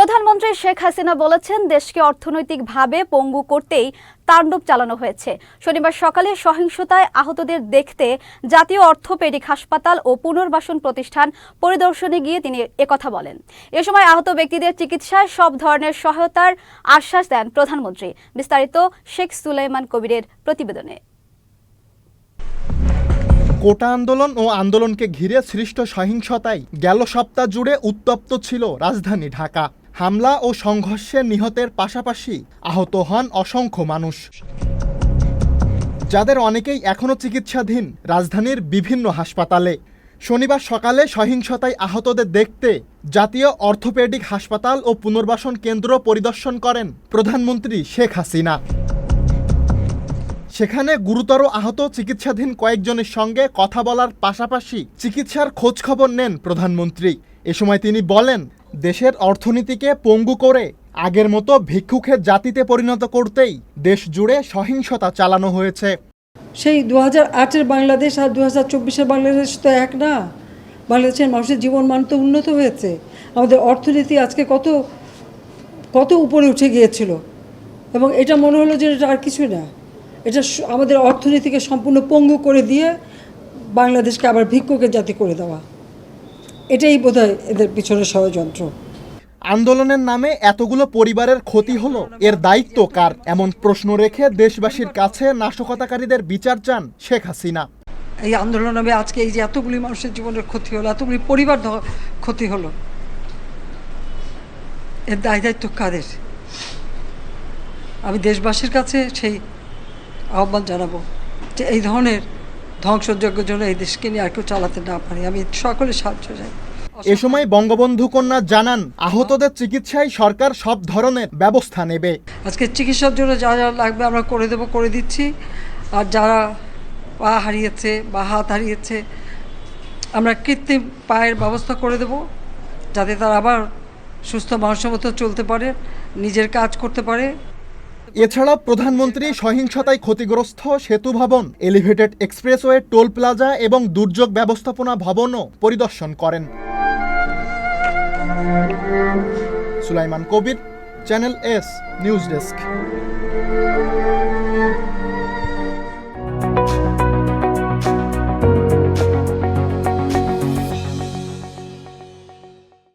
প্রধানমন্ত্রী শেখ হাসিনা বলেছেন, দেশকে অর্থনৈতিকভাবে পঙ্গু করতেই তাণ্ডব চালানো হয়েছে। শনিবার সকালে সহিংসতায় আহতদের দেখতে জাতীয় অর্থোপেডিক হাসপাতাল ও পুনর্বাসন প্রতিষ্ঠান পরিদর্শনে গিয়ে তিনি একথা বলেন। এ সময় আহত ব্যক্তিদের চিকিৎসায় সব ধরনের সহায়তার আশ্বাস দেন প্রধানমন্ত্রী। বিস্তারিত শেখ সুলাইমান কবিরের প্রতিবেদনে। কোটা আন্দোলন ও আন্দোলনকে ঘিরে সৃষ্ট সহিংসতায় গেল সপ্তাহ জুড়ে উত্তপ্ত ছিল রাজধানী ঢাকা। হামলা ও সংঘর্ষে নিহতের পাশাপাশি আহত হন অসংখ্য মানুষ। যাদের অনেকেই এখনও চিকিৎসাধীন রাজধানীর বিভিন্ন হাসপাতালে। শনিবার সকালে সহিংসতায় আহতদের দেখতে জাতীয় অর্থোপেডিক হাসপাতাল ও পুনর্বাসন কেন্দ্র পরিদর্শন করেন প্রধানমন্ত্রী শেখ হাসিনা। সেখানে গুরুতর আহত চিকিৎসাধীন কয়েকজনের সঙ্গে কথা বলার পাশাপাশি চিকিৎসার খোঁজখবর নেন প্রধানমন্ত্রী। এ সময় তিনি বলেন, দেশের অর্থনীতিকে পঙ্গু করে আগের মতো ভিক্ষুকের জাতিতে পরিণত করতেই দেশ জুড়ে সহিংসতা চালানো হয়েছে। সেই দু হাজার বাংলাদেশ আর দু হাজার বাংলাদেশ তো এক না। বাংলাদেশের মানুষের জীবনমান তো উন্নত হয়েছে। আমাদের অর্থনীতি আজকে কত কত উপরে উঠে গিয়েছিল। এবং এটা মনে হলো যে এটা আর কিছু না। এটা আমাদের অর্থনীতিকে সম্পূর্ণ পঙ্গু করে দিয়ে বাংলাদেশকে আবার ভিক্ষুকের জাতি করে দেওয়া। এটাই বোধহয় এদের পিছনে ষড়যন্ত্র। আন্দোলনের নামে এতগুলো পরিবারের ক্ষতি হলো এর দায়িত্ব কার? এমন প্রশ্ন রেখে দেশবাসীর কাছে নাশকতাকারীদের বিচার চান শেখ হাসিনা। এই আন্দোলন হবে আজকে এই যে এতগুলি মানুষের জীবনের ক্ষতি হলো এতগুলি পরিবার ক্ষতি হলো এর দায় দায়িত্ব কাদের? আমি দেশবাসীর কাছে সেই আহ্বান জানাব যে এই ধরনের ধ্বংসযজ্ঞের জন্য এই দেশকে নিয়ে আর কেউ চালাতে না পারি। আমি সকলে সাহায্য চাই। এ সময় বঙ্গবন্ধু কন্যা জানান আহতদের চিকিৎসায় সরকার সব ধরনের ব্যবস্থা নেবে। আজকে চিকিৎসার জন্য যা যা লাগবে আমরা করে দেবো করে দিচ্ছি। আর যারা পা হারিয়েছে বা হাত হারিয়েছে আমরা কৃত্রিম পায়ের ব্যবস্থা করে দেব যাতে তারা আবার সুস্থ মানুষের মতো চলতে পারে নিজের কাজ করতে পারে। এছাড়া প্রধানমন্ত্রী সহিংসতায় ক্ষতিগ্রস্ত সেতু ভবন, এলিভেটেড এক্সপ্রেসওয়ে, টোল প্লাজা এবং দুর্যোগ ব্যবস্থাপনা ভবনও পরিদর্শন করেন। Sulaiman Kabir, channel S, news desk.